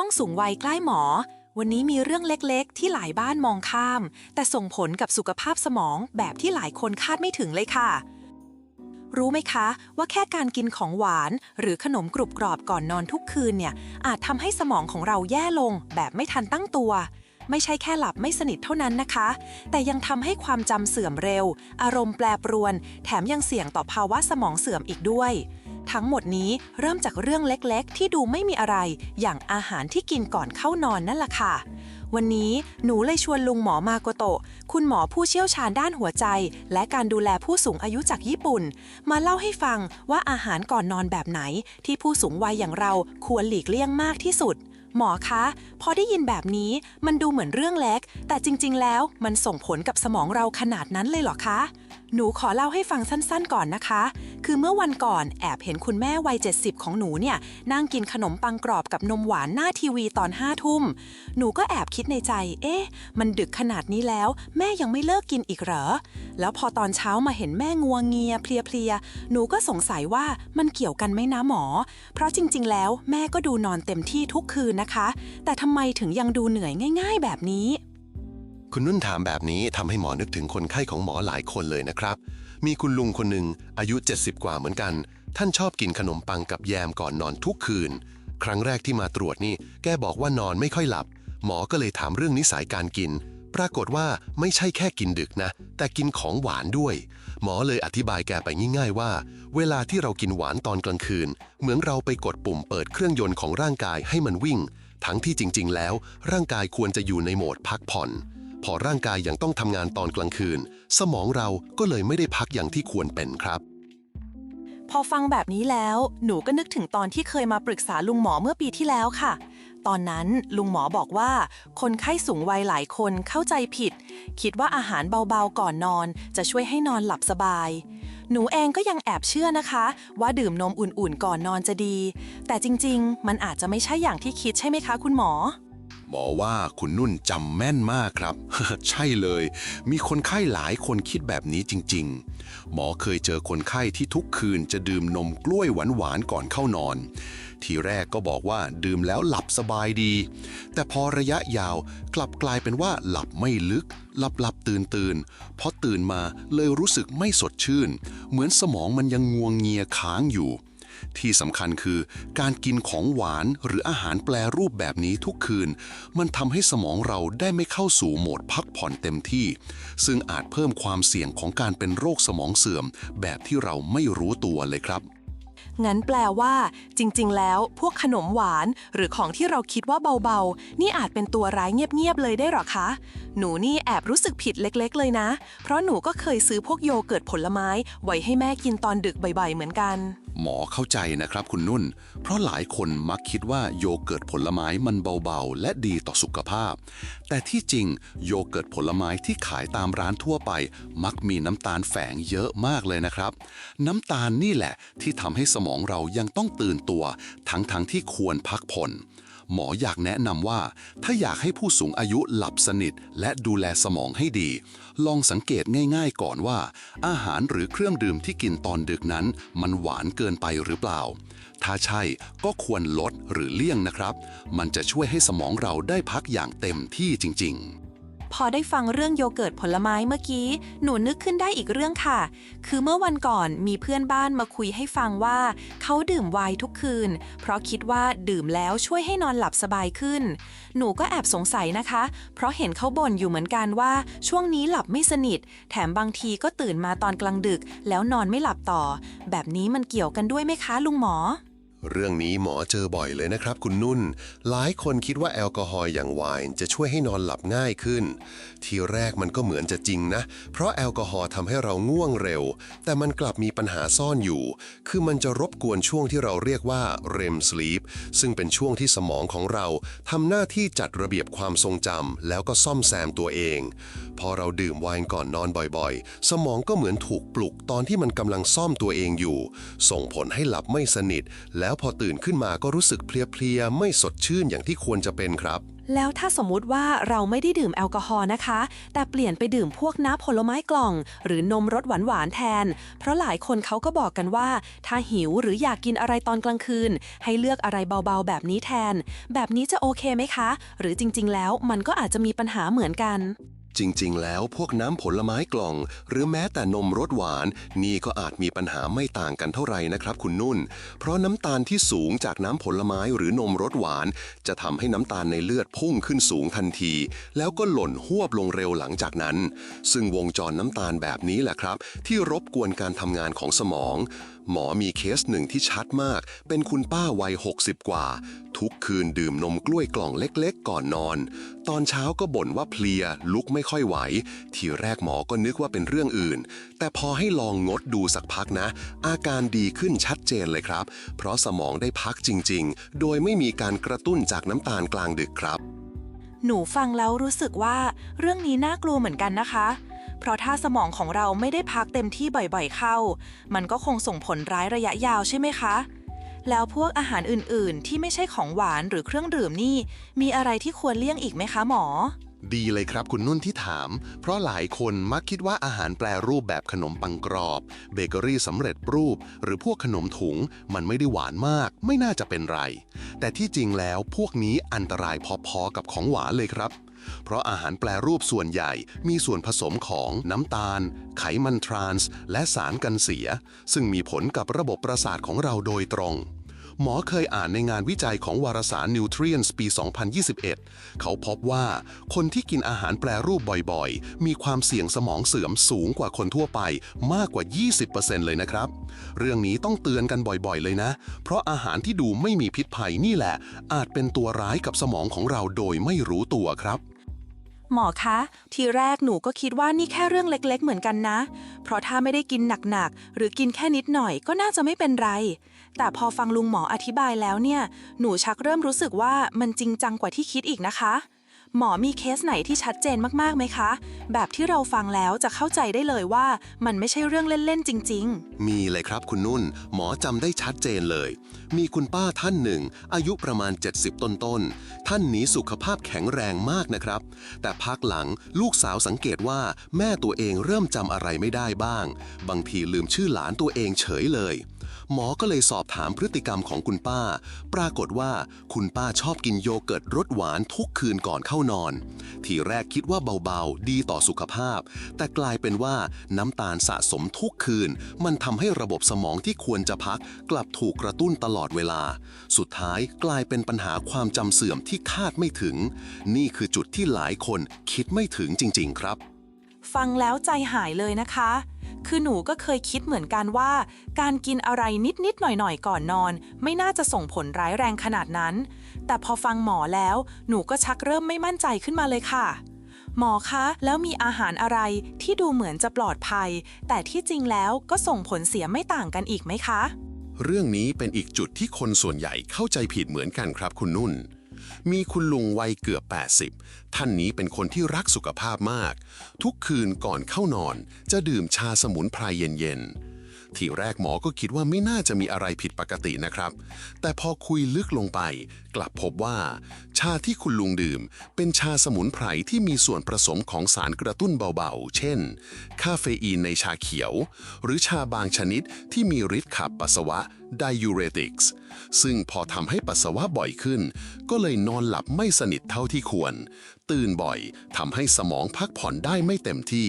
ช่องสูงวัยใกล้หมอ วันนี้มีเรื่องเล็กๆ ที่หลายบ้านมองข้าม แต่ส่งผลกับสุขภาพสมองแบบที่หลายคนคาดไม่ถึงเลยค่ะ รู้ไหมคะว่าแค่การกินของหวาน หรือขนมกรุบกรอบก่อนนอนทุกคืนเนี่ย อาจทำให้สมองของเราแย่ลง แบบไม่ทันตั้งตัว ไม่ใช่แค่หลับไม่สนิทเท่านั้นนะคะ แต่ยังทำให้ความจำเสื่อมเร็ว อารมณ์แปรปรวน แถมยังเสี่ยงต่อภาวะสมองเสื่อมอีกด้วย ทั้งหมดนี้เริ่มจากเรื่องเล็กๆ ที่ดูไม่มีอะไร อย่างอาหารที่กินก่อนเข้านอนนั่นแหละค่ะ วันนี้หนูเลยชวนลุงหมอมาโกโตะ คุณหมอผู้เชี่ยวชาญด้านหัวใจ และการดูแลผู้สูงอายุจากญี่ปุ่น มาเล่าให้ฟังว่าอาหารก่อนนอนแบบไหน ที่ผู้สูงวัยอย่างเราควรหลีกเลี่ยงมากที่สุดหมอคะ พอได้ยินแบบนี้มันดูเหมือนเรื่องเล็ก แต่จริง ๆ แล้วมันส่งผลกับสมองเราขนาดนั้นเลยเหรอคะ หนูขอเล่าให้ฟังสั้นๆก่อนนะคะ คือเมื่อวันก่อนแอบเห็นคุณแม่วัย 70 ของหนูเนี่ย นั่งกินขนมปังกรอบกับนมหวานหน้าทีวีตอนห้าทุ่ม หนูก็แอบคิดในใจ เอ๊ะ มันดึกขนาดนี้แล้ว แม่ยังไม่เลิกกินอีกเหรอ แล้วพอตอนเช้ามาเห็นแม่งัวงเงียเพลียๆ หนูก็สงสัยว่ามันเกี่ยวกันไหมนะหมอ เพราะจริงๆ แล้วแม่ก็ดูนอนเต็มที่ทุกคืนนะคะ แต่ทำไมถึงยังดูเหนื่อยง่าย ๆ แบบนี้ คุณนุ่นถามแบบนี้ทำให้หมอนึกถึงคนไข้ของหมอหลายคนเลยนะครับ มีคุณลุงคนหนึ่งอายุ 70 กว่าเหมือนกัน ท่านชอบกินขนมปังกับแยมก่อนนอนทุกคืน ครั้งแรกที่มาตรวจนี่ แกบอกว่านอนไม่ค่อยหลับ หมอก็เลยถามเรื่องนิสัยการกิน ปรากฏว่าไม่ใช่แค่กินดึกนะ แต่กินของหวานด้วย หมอเลยอธิบายแกไปง่ายๆว่า เวลาที่เรากินหวานตอนกลางคืน เหมือนเราไปกดปุ่มเปิดเครื่องยนต์ของร่างกายให้มันวิ่ง ทั้งที่จริง ๆ แล้ว ร่างกายควรจะอยู่ในโหมดพักผ่อน พอร่างกายยังต้องทำงานตอนกลางคืน สมองเราก็เลยไม่ได้พักอย่างที่ควรเป็นครับ พอฟังแบบนี้แล้ว หนูก็นึกถึงตอนที่เคยมาปรึกษาลุงหมอเมื่อปีที่แล้วค่ะ ตอนนั้นลุงหมอบอกว่า คนไข้สูงวัยหลายคนเข้าใจผิด คิดว่าอาหารเบาๆก่อนนอน จะช่วยให้นอนหลับสบาย หนูเองก็ยังแอบเชื่อนะคะ ว่าดื่มนมอุ่นๆก่อนนอนจะดี แต่จริงๆ มันอาจจะไม่ใช่อย่างที่คิดใช่ไหมคะ คุณหมอ หมอว่าคุณนุ่นจำแม่นมากครับ ใช่เลย มีคนไข้หลายคนคิดแบบนี้จริง ๆ หมอเคยเจอคนไข้ที่ทุกคืนจะดื่มนมกล้วยหวานๆก่อนเข้านอน ทีแรกก็บอกว่าดื่มแล้วหลับสบายดี แต่พอระยะยาวกลับกลายเป็นว่าหลับไม่ลึก หลับหลับตื่นตื่นพอตื่นมาเลยรู้สึกไม่สดชื่น เหมือนสมองมันยังงวงเงียค้างอยู่ ที่สำคัญคือการกินของหวานหรืออาหารแปรรูปแบบนี้ทุกคืน มันทำให้สมองเราได้ไม่เข้าสู่โหมดพักผ่อนเต็มที่ ซึ่งอาจเพิ่มความเสี่ยงของการเป็นโรคสมองเสื่อม แบบที่เราไม่รู้ตัวเลยครับงั้นแปลว่า จริง ๆ แล้ว พวกขนมหวาน หรือของที่เราคิดว่าเบา ๆ นี่อาจเป็นตัวร้ายเงียบ ๆ เลยได้หรอคะ หนูนี่แอบรู้สึกผิดเล็ก ๆ เลยนะ เพราะหนูก็เคยซื้อพวกโยเกิร์ตผลไม้ ไว้ให้แม่กินตอนดึกบ่อยๆ เหมือนกัน หมอเข้าใจนะครับคุณนุ่น เพราะหลายคนมักคิดว่าโยเกิร์ตผลไม้มันเบาๆ และดีต่อสุขภาพ แต่ที่จริงโยเกิร์ตผลไม้ที่ขายตามร้านทั่วไป มักมีน้ำตาลแฝงเยอะมากเลยนะครับ น้ำตาลนี่แหละที่ทำให้สมองเรายังต้องตื่นตัว ทั้งๆทที่ควรพักผ่อน หมออยากแนะนำว่า ถ้าอยากให้ผู้สูงอายุหลับสนิท และดูแลสมองให้ดี ลองสังเกตง่ายๆก่อนว่า อาหารหรือเครื่องดื่มที่กินตอนดึกนั้น มันหวานเกินไปหรือเปล่า ถ้าใช่ก็ควรลดหรือเลี่ยงนะครับ มันจะช่วยให้สมองเราได้พักอย่างเต็มที่จริง ๆ พอได้ฟังเรื่องโยเกิร์ตผลไม้เมื่อกี้ หนูนึกขึ้นได้อีกเรื่องค่ะ คือเมื่อวันก่อนมีเพื่อนบ้านมาคุยให้ฟังว่า เขาดื่มไวน์ทุกคืน เพราะคิดว่าดื่มแล้วช่วยให้นอนหลับสบายขึ้น หนูก็แอบสงสัยนะคะ เพราะเห็นเขาบ่นอยู่เหมือนกันว่า ช่วงนี้หลับไม่สนิท แถมบางทีก็ตื่นมาตอนกลางดึก แล้วนอนไม่หลับต่อ แบบนี้มันเกี่ยวกันด้วยไหมคะลุงหมอ เรื่องนี้หมอเจอบ่อยเลยนะครับคุณนุ่น หลายคนคิดว่าแอลกอฮอล์อย่างไวน์จะช่วยให้นอนหลับง่ายขึ้น ทีแรกมันก็เหมือนจะจริงนะ เพราะแอลกอฮอล์ทำให้เราง่วงเร็ว แต่มันกลับมีปัญหาซ่อนอยู่ คือมันจะรบกวนช่วงที่เราเรียกว่า REM sleep ซึ่งเป็นช่วงที่สมองของเราทำหน้าที่จัดระเบียบความทรงจำแล้วก็ซ่อมแซมตัวเอง พอเราดื่มไวน์ก่อนนอนบ่อยๆ สมองก็เหมือนถูกปลุกตอนที่มันกำลังซ่อมตัวเองอยู่ ส่งผลให้หลับไม่สนิทและแล้วพอตื่นขึ้นมาก็รู้สึกเพลียๆ ไม่สดชื่นอย่างที่ควรจะเป็นครับ แล้วถ้าสมมุติว่าเราไม่ได้ดื่มแอลกอฮอล์นะคะ แต่เปลี่ยนไปดื่มพวกน้ำผลไม้กล่อง หรือนมรสหวานๆแทน เพราะหลายคนเขาก็บอกกันว่า ถ้าหิวหรืออยากกินอะไรตอนกลางคืน ให้เลือกอะไรเบาๆ แบบนี้แทน แบบนี้จะโอเคไหมคะ หรือจริงๆ แล้วมันก็อาจจะมีปัญหาเหมือนกัน จริงๆ แล้วพวกน้ำผลไม้กล่อง หรือแม้แต่นมรสหวาน นี่ก็อาจมีปัญหาไม่ต่างกันเท่าไหร่นะครับคุณนุ่น เพราะน้ำตาลที่สูงจากน้ำผลไม้หรือนมรสหวาน จะทำให้น้ำตาลในเลือดพุ่งขึ้นสูงทันที แล้วก็หล่นหวบลงเร็วหลังจากนั้น ซึ่งวงจรน้ำตาลแบบนี้แหละครับ ที่รบกวนการทำงานของสมอง หมอมีเคสหนึ่งที่ชัดมาก เป็นคุณป้าวัย 60 กว่า ทุกคืนดื่มนมกล้วยกล่องเล็กๆ ก่อนนอน ตอนเช้าก็บ่นว่าเพลีย ลุกไม่ค่อยไหว ทีแรกหมอก็นึกว่าเป็นเรื่องอื่น แต่พอให้ลองงดดูสักพักนะ อาการดีขึ้นชัดเจนเลยครับ เพราะสมองได้พักจริงๆ โดยไม่มีการกระตุ้นจากน้ำตาลกลางดึกครับ หนูฟังแล้วรู้สึกว่า เรื่องนี้น่ากลัวเหมือนกันนะคะ เพราะถ้าสมองของเราไม่ได้พักเต็มที่บ่อยๆเข้า มันก็คงส่งผลร้ายระยะยาวใช่ไหมคะ แล้วพวกอาหารอื่นๆ ที่ไม่ใช่ของหวานหรือเครื่องดื่มนี่ มีอะไรที่ควรเลี่ยงอีกไหมคะหมอ ดีเลยครับคุณนุ่นที่ถาม เพราะหลายคนมักคิดว่าอาหารแปรรูปแบบขนมปังกรอบ เบเกอรี่สำเร็จรูป หรือพวกขนมถุง มันไม่ได้หวานมาก ไม่น่าจะเป็นไร แต่ที่จริงแล้วพวกนี้อันตรายพอๆกับของหวานเลยครับ เพราะอาหารแปรรูปส่วนใหญ่มีส่วนผสมของน้ำตาล ไขมันทรานส์ และสารกันเสีย ซึ่งมีผลกับระบบประสาทของเราโดยตรง หมอเคยอ่านในงานวิจัยของวารสาร Nutrients ปี 2021 เขาพบว่าคนที่กินอาหารแปรรูปบ่อยๆ มีความเสี่ยงสมองเสื่อมสูงกว่าคนทั่วไปมากกว่า 20%เลยนะครับ เรื่องนี้ต้องเตือนกันบ่อยๆ เลยนะ เพราะอาหารที่ดูไม่มีพิษภัยนี่แหละ อาจเป็นตัวร้ายกับสมองของเราโดยไม่รู้ตัวครับหมอคะ ทีแรกหนูก็คิดว่านี่แค่เรื่องเล็กๆ เหมือนกันนะ เพราะถ้าไม่ได้กินหนักๆ หรือกินแค่นิดหน่อยก็น่าจะไม่เป็นไร แต่พอฟังลุงหมออธิบายแล้วเนี่ย หนูชักเริ่มรู้สึกว่ามันจริงจังกว่าที่คิดอีกนะคะ หมอมีเคสไหนที่ชัดเจนมากๆไหมคะ แบบที่เราฟังแล้วจะเข้าใจได้เลยว่ามันไม่ใช่เรื่องเล่น ๆ จริงๆมีเลยครับคุณนุ่น หมอจำได้ชัดเจนเลย มีคุณป้าท่านหนึ่ง อายุประมาณ 70 ต้นๆ ท่านนี้สุขภาพแข็งแรงมากนะครับ แต่พักหลังลูกสาวสังเกตว่าแม่ตัวเองเริ่มจำอะไรไม่ได้บ้าง บางทีลืมชื่อหลานตัวเองเฉยเลย หมอก็เลยสอบถามพฤติกรรมของคุณป้า ปรากฏว่าคุณป้าชอบกินโยเกิร์ตรสหวานทุกคืนก่อนเข้านอน ทีแรกคิดว่าเบาๆ ดีต่อสุขภาพ แต่กลายเป็นว่าน้ำตาลสะสมทุกคืน มันทำให้ระบบสมองที่ควรจะพัก กลับถูกกระตุ้นตลอดเวลา สุดท้ายกลายเป็นปัญหาความจำเสื่อมที่คาดไม่ถึง นี่คือจุดที่หลายคนคิดไม่ถึงจริง ๆ ครับ ฟังแล้วใจหายเลยนะคะ คือหนูก็เคยคิดเหมือนกันว่า การกินอะไรนิดๆหน่อยๆก่อนนอน ไม่น่าจะส่งผลร้ายแรงขนาดนั้น แต่พอฟังหมอแล้ว หนูก็ชักเริ่มไม่มั่นใจขึ้นมาเลยค่ะ หมอคะ แล้วมีอาหารอะไรที่ดูเหมือนจะปลอดภัย แต่ที่จริงแล้วก็ส่งผลเสียไม่ต่างกันอีกไหมคะ เรื่องนี้เป็นอีกจุดที่คนส่วนใหญ่เข้าใจผิดเหมือนกันครับคุณนุ่น มีคุณลุงวัยเกือบ 80 ท่านนี้เป็นคนที่รักสุขภาพมาก ทุกคืนก่อนเข้านอน จะดื่มชาสมุนไพรเย็นๆ ทีแรกหมอก็คิดว่าไม่น่าจะมีอะไรผิดปกตินะครับ แต่พอคุยลึกลงไป กลับพบว่า ชาที่คุณลุงดื่ม เป็นชาสมุนไพรที่มีส่วนผสมของสารกระตุ้นเบาๆ เช่น คาเฟอีนในชาเขียว หรือชาบางชนิดที่มีฤทธิ์ขับปัสสาวะ diuretics ซึ่งพอทำให้ปัสสาวะบ่อยขึ้น ก็เลยนอนหลับไม่สนิทเท่าที่ควร ตื่นบ่อยทำให้สมองพักผ่อนได้ไม่เต็มที่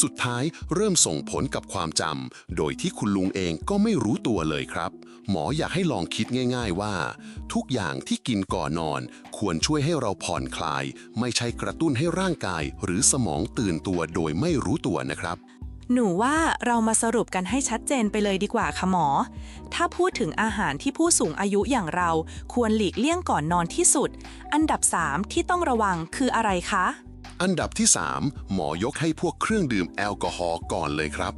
สุดท้ายเริ่มส่งผลกับความจำโดยที่คุณลุงเองก็ไม่รู้ตัวเลยครับ หมออยากให้ลองคิดง่าย ๆว่า ทุกอย่างที่กินก่อนนอนควรช่วยให้เราผ่อนคลาย ไม่ใช่กระตุ้นให้ร่างกาย หรือสมองตื่นตัวโดยไม่รู้ตัวนะครับ หนูว่าเรามาสรุปกันให้ชัดเจนไปเลยดีกว่าค่ะหมอ ถ้าพูดถึงอาหารที่ผู้สูงอายุอย่างเราควรหลีกเลี่ยงก่อนนอนที่สุด อันดับ 3 ที่ต้องระวังคืออะไรคะ อันดับที่ 3 หมอยกให้พวกเครื่องดื่มแอลกอฮอล์ก่อนเลยครับ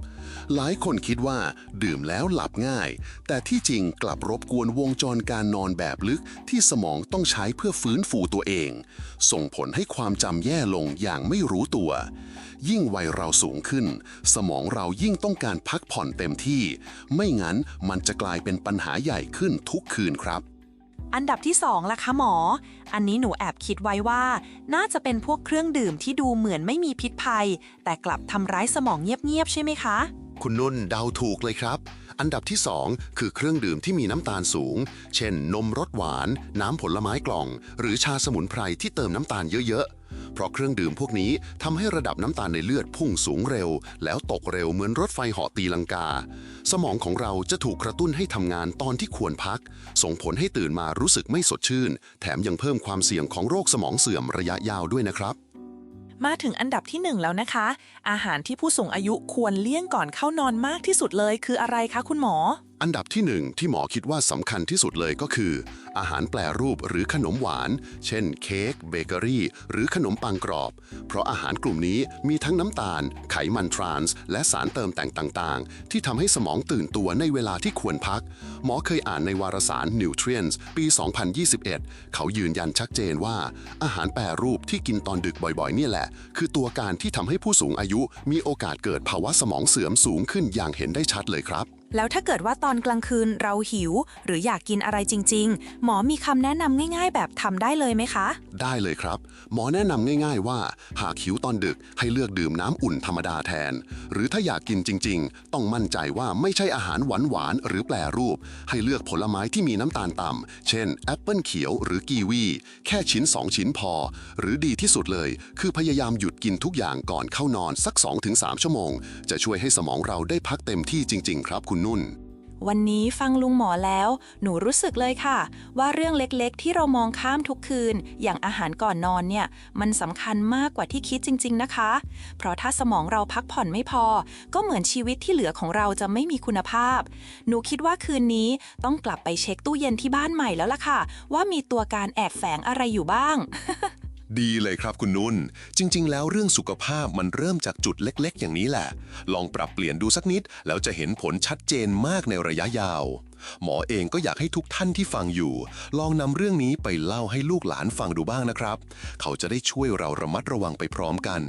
หลายคนคิดว่าดื่มแล้วหลับง่าย แต่ที่จริงกลับรบกวนวงจรการนอนแบบลึกที่สมองต้องใช้เพื่อฟื้นฟูตัวเอง ส่งผลให้ความจำแย่ลงอย่างไม่รู้ตัว ยิ่งวัยเราสูงขึ้น สมองเรายิ่งต้องการพักผ่อนเต็มที่ ไม่งั้นมันจะกลายเป็นปัญหาใหญ่ขึ้นทุกคืนครับอันดับที่สองล่ะคะหมอ อันนี้หนูแอบคิดไว้ว่า น่าจะเป็นพวกเครื่องดื่มที่ดูเหมือนไม่มีพิษภัย แต่กลับทำร้ายสมองเงียบๆใช่ไหมคะ คุณนุ่นเดาถูกเลยครับ อันดับที่ 2 คือเครื่องดื่มที่มีน้ำตาลสูง เช่น นมรสหวาน น้ำผลไม้กล่อง หรือชาสมุนไพรที่เติมน้ำตาลเยอะๆ เพราะเครื่องดื่มพวกนี้ทำให้ระดับน้ำตาลในเลือดพุ่งสูงเร็ว แล้วตกเร็วเหมือนรถไฟเหาะตีลังกา สมองของเราจะถูกกระตุ้นให้ทำงานตอนที่ควรพัก ส่งผลให้ตื่นมารู้สึกไม่สดชื่น แถมยังเพิ่มความเสี่ยงของโรคสมองเสื่อมระยะยาวด้วยนะครับ มาถึงอันดับที่หนึ่งแล้วนะคะ อาหารที่ผู้สูงอายุควรเลี่ยงก่อนเข้านอนมากที่สุดเลยคืออะไรคะคุณหมออันดับที่หนึ่งที่หมอคิดว่าสำคัญที่สุดเลยก็คือ อาหารแปรรูปหรือขนมหวาน เช่นเค้กเบเกอรี่ หรือขนมปังกรอบ เพราะอาหารกลุ่มนี้มีทั้งน้ำตาล ไขมันทรานส์ และสารเติมแต่งต่างๆ ที่ทำให้สมองตื่นตัวในเวลาที่ควรพัก หมอเคยอ่านในวารสาร Nutrients ปี 2021 เขายืนยันชัดเจนว่า อาหารแปรรูปที่กินตอนดึกบ่อยๆ เนี่ยแหละ คือตัวการที่ทำให้ผู้สูงอายุมีโอกาสเกิดภาวะสมองเสื่อมสูงขึ้นอย่างเห็นได้ชัดเลยครับ แล้วถ้าเกิดว่าตอนกลางคืนเราหิว หรืออยากกินอะไรจริง ๆ หมอมีคำแนะนำง่าย ๆ แบบทำได้เลยไหมคะ ได้เลยครับ หมอแนะนำง่าย ๆ ว่า หากหิวตอนดึกให้เลือกดื่มน้ำอุ่นธรรมดาแทน หรือถ้าอยากกินจริง ๆ ต้องมั่นใจว่าไม่ใช่อาหารหวานๆหรือแปรรูป ให้เลือกผลไม้ที่มีน้ำตาลต่ำเช่นแอปเปิลเขียวหรือกีวีแค่ชิ้น 2 ชิ้นพอ หรือดีที่สุดเลย คือพยายามหยุดกินทุกอย่างก่อนเข้านอนสัก 2-3 ชั่วโมง จะช่วยให้สมองเราได้พักเต็มที่จริง ๆ ครับคุณนุ่น วันนี้ฟังลุงหมอแล้ว หนูรู้สึกเลยค่ะ ว่าเรื่องเล็กๆ ที่เรามองข้ามทุกคืน อย่างอาหารก่อนนอนเนี่ย มันสำคัญมากกว่าที่คิดจริง ๆ นะคะ เพราะถ้าสมองเราพักผ่อนไม่พอ ก็เหมือนชีวิตที่เหลือของเราจะไม่มีคุณภาพ หนูคิดว่าคืนนี้ต้องกลับไปเช็คตู้เย็นที่บ้านใหม่แล้วล่ะค่ะ ว่ามีตัวการแอบแฝงอะไรอยู่บ้าง ดีเลยครับคุณนุ่น จริง ๆ แล้วเรื่องสุขภาพมันเริ่มจากจุดเล็ก ๆ อย่างนี้แหละ ลองปรับเปลี่ยนดูสักนิด แล้วจะเห็นผลชัดเจนมากในระยะยาว หมอเองก็อยากให้ทุกท่านที่ฟังอยู่ ลองนำเรื่องนี้ไปเล่าให้ลูกหลานฟังดูบ้างนะครับ เขาจะได้ช่วยเราระมัดระวังไปพร้อมกัน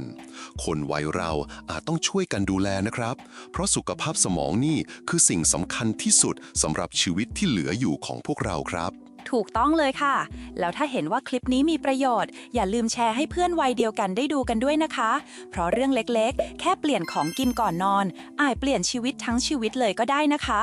คนวัยเราอาจต้องช่วยกันดูแลนะครับ เพราะสุขภาพสมองนี่คือสิ่งสำคัญที่สุดสำหรับชีวิตที่เหลืออยู่ของพวกเราครับ ถูกต้องเลยค่ะ แล้วถ้าเห็นว่าคลิปนี้มีประโยชน์ อย่าลืมแชร์ให้เพื่อนวัยเดียวกันได้ดูกันด้วยนะคะ เพราะเรื่องเล็กๆ แค่เปลี่ยนของกินก่อนนอนอาจเปลี่ยนชีวิตทั้งชีวิตเลยก็ได้นะคะ